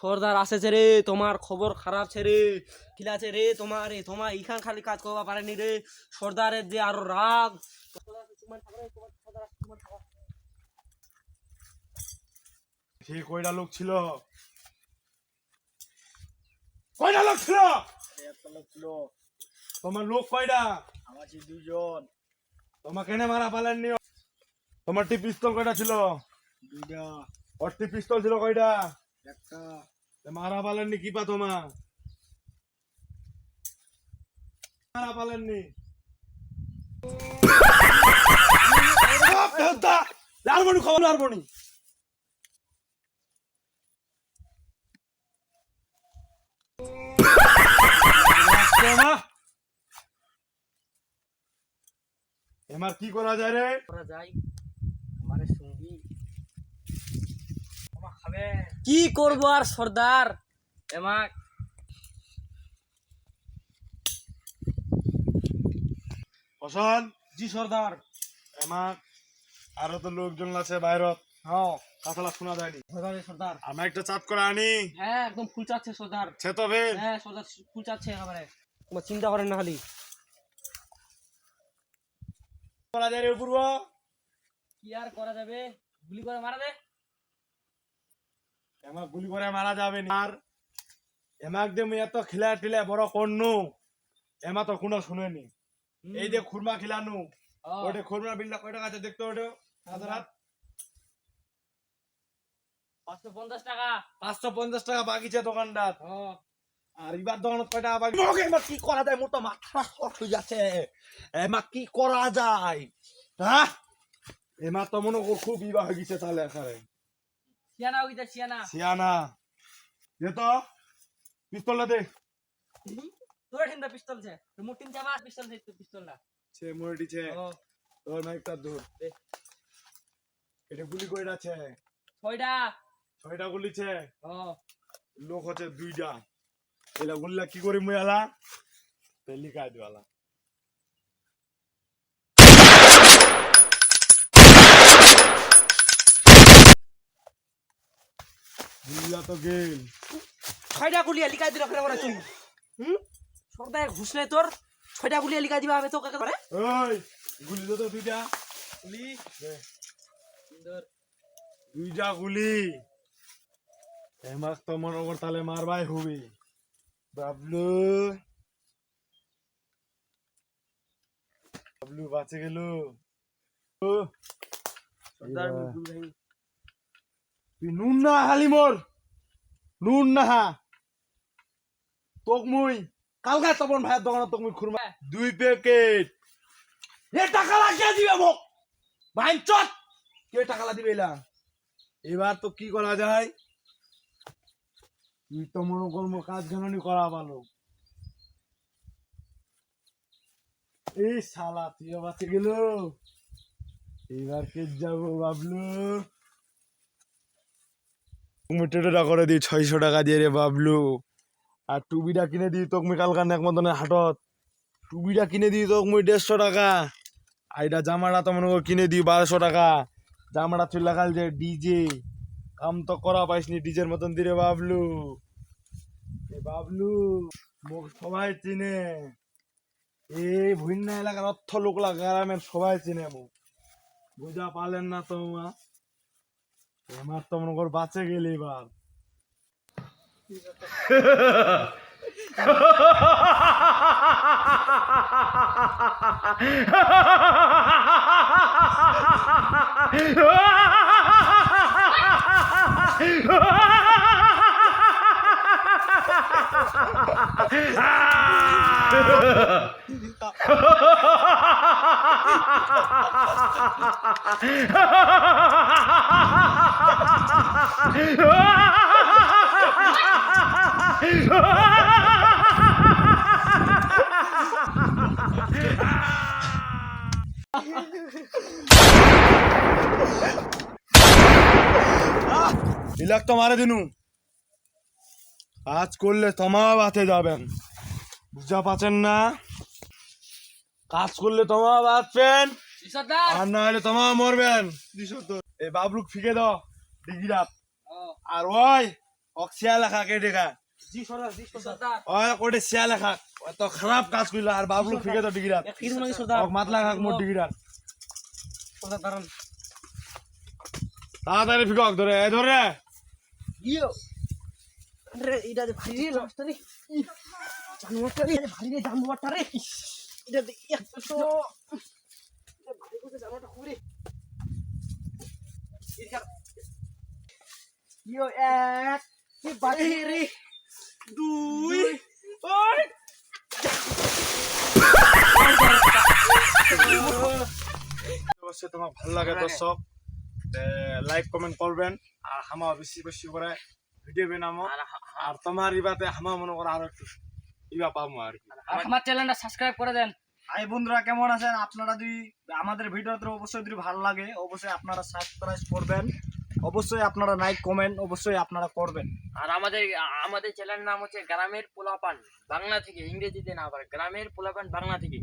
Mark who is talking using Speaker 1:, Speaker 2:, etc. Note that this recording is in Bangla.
Speaker 1: সর্দার আসেছে রে তোমার খবর খারাপ ছে রে। খিলাছে রে তোমার? রে তোমার ইখান খালি কাজ করবা পারেনি রে। সর্দারের যে আরও রাগ।
Speaker 2: কয়টা লোক ছিল? কয়টা লোক ছিল?
Speaker 3: একটা লোক ছিল
Speaker 2: তোমার লোক কয়টা?
Speaker 3: আমার ছিল দুজন
Speaker 2: তোমার কেন মারা পালেননি তোমার টি পিস্তল কয়টা ছিল?
Speaker 3: দুইটা।
Speaker 2: ওর টি পিস্তল ছিল কয়টা? মারা পালেননি কি পা তোমা মারা পালেননি। লালমণি খবর লালমণি এমার কি করা যায় রে?
Speaker 1: করা যায় আমার সঙ্গী
Speaker 3: আমার খাবে
Speaker 1: কি করব আর সর্দার? এমাক
Speaker 2: ফসল
Speaker 1: জি সর্দার।
Speaker 2: এমার আরও তো লোকজন আছে বাইরত।
Speaker 1: হ্যাঁ।
Speaker 2: কথাটা শোনা যায়নি।
Speaker 1: সর্দার
Speaker 2: একটা চাপ করে আনি।
Speaker 1: হ্যাঁ একদম ফুল চাচ্ছে সর্দার।
Speaker 2: সে
Speaker 1: হ্যাঁ সর্দার ফুল চাচ্ছে একেবারে। তোমার চিন্তা করেন না খালি।
Speaker 2: করা যায় রে পূর্ব
Speaker 1: কি আর করা যাবে? গুলি করে মারা
Speaker 2: এমা গুলি করে মারা যাবে না। আর এমাক দে এত খিলা টিলা বড় করনু এমা তো কোনো শুনেনি। এই যে খুরমা খিলানু
Speaker 1: হ্যাঁ।
Speaker 2: ওটা খুরমা বিলটা কয় টাকা আছে দেখতে ওটা হাজার হাত
Speaker 1: পাঁচশো পঞ্চাশ টাকা।
Speaker 2: পাঁচশো পঞ্চাশ টাকা বাকিছে দোকানদার।
Speaker 1: হ্যাঁ
Speaker 2: আর এবার বাকি এবার কি করা যায়? মোর তো মাথা শর্ট হয়ে যাচ্ছে। এমা কি করা যায়? হ্যাঁ? এমা তো মনে কর খুব হয়ে গেছে তাহলে এখানে।
Speaker 1: সিয়ানা ওইটা সিয়ানা
Speaker 2: সিয়ানা দে তো পিস্তলটা দে।
Speaker 1: তোর পিস্তল ছে মোর চাবা পিস্তল ছে পিস্তল না
Speaker 2: সে মরেছে তোর মাইকটা দূর। এটা গুলি কয়টা আছে
Speaker 1: ছয়টা।
Speaker 2: ছয়টা গুলিছে
Speaker 1: ও।
Speaker 2: লোক হচ্ছে দুইটা। এলা গুলিলা কি করি মুই আলা? পেলি কাই দিওয়ালা গুলিলা তো গেল।
Speaker 1: ছয়টা গুলি লিখাই দিল করে তুই? হুম? সর্দার ঘুষলে তোর? ছয়টা গুলি লিখাই দিবা হবে তো কাকে করে
Speaker 2: ওই গুলি তো দুইটা।
Speaker 1: গুলি?
Speaker 2: দুইটা গুলি। এমাক তো মনে কর তাহলে মারবাই হবে বাবলু। বাবলু বাঁচে গেল। ও,
Speaker 1: সর্দার
Speaker 2: তুই নুন না হালি মোর। নুন না হা। তোক মুই কালকা তপন ভাইয়ের দোকানে তোক মুই খুরমা। দুই প্যাকেট। এ টাকা লাগিয়ে দিবে মোক। ভাই, চট। কে টাকা লা এলা? এবার তো কি করা যায়? তুই তো মনে কর কাজ জানানি করা ভালো। এই শালা, তুই বাঁচে গেল? এবার কে যাব বাবলু মিটারটা করে দিই, ছয়শো টাকা দিয়ে রে বাবলু। আর টুবিটা কিনে দিই তোকে মুই কালকার এক মতনের হাটত। টুবিটা কিনে দিই তোক, মুই দেড়শো টাকা। আর এটা জামাটা তো মনে কিনে দিই বারোশো টাকা। জামাটা তুই লাগাল যে ডিজে। কাম তো করা পাইসনি ডিজের মতন দিরে বাবলু। বাবলু মুখ সবাই চিনে। এই ভুইন্না এলাকার অর্থ লোক গ্রামের সবাই চিনে মুখ বুঝা পারলেন না তোমা এবার তো মনে কর বাঁচে গেলে এবার। ইলাক তো মারে দিনু। কাজ করলে তোমাও বাঁচে যাবেন। বুঝা পাচ্ছেন না? কাজ করলে তোমাও বাঁচবেন আর না হলে তোমাও মরবেন। এই বাবলুক ফিকে দাও ডিগিরাত। আর ওই ওক শিয়া লেখা কে দেখা? ওই কোটে শিয়া লেখা তো খারাপ কাজ করল আর বাবলু ফিকে তো ডিগ্রি
Speaker 1: সর্দার।
Speaker 2: মাতলা খাক মোর ডিগ্রি তাড়াতাড়ি ফিকক ধরে এ ধরে।
Speaker 1: ইয়ো রে এটা ভারী রে লাস্ট রে। জানোয়ারটা রে ভারী রে। জানোয়ারটা রে এটা দে একটা তো এটা ভারী করে জানোয়ারটা খুব রে এদিকে ইয়ো এক কি বাড়ি রে দুই ওই
Speaker 2: অবশ্যই তোমার ভালো লাগে দর্শক লাইক কমেন্ট করবেন। আর হামা বেশি বেশি করে ভিডিও বানাবো আর তোমার ইবাতে হামা মনে করো আরও একটু ইবা পাবো আর কি।
Speaker 4: আমার চ্যানেলটা সাবস্ক্রাইব করে দেন।
Speaker 3: হাই বন্ধুরা কেমন আছেন? আপনারা যদি আমাদের ভিডিওতে অবশ্যই যদি ভালো লাগে অবশ্যই আপনারা সাবস্ক্রাইব করবেন। অবশ্যই আপনারা লাইক কমেন্ট অবশ্যই আপনারা করবেন।
Speaker 4: আর আমাদের আমাদের চ্যানেলের নাম হচ্ছে গ্রামের পোলাপান বাংলা থেকে, ইংরেজিতে না, আবার গ্রামের পোলাপান বাংলা থেকে।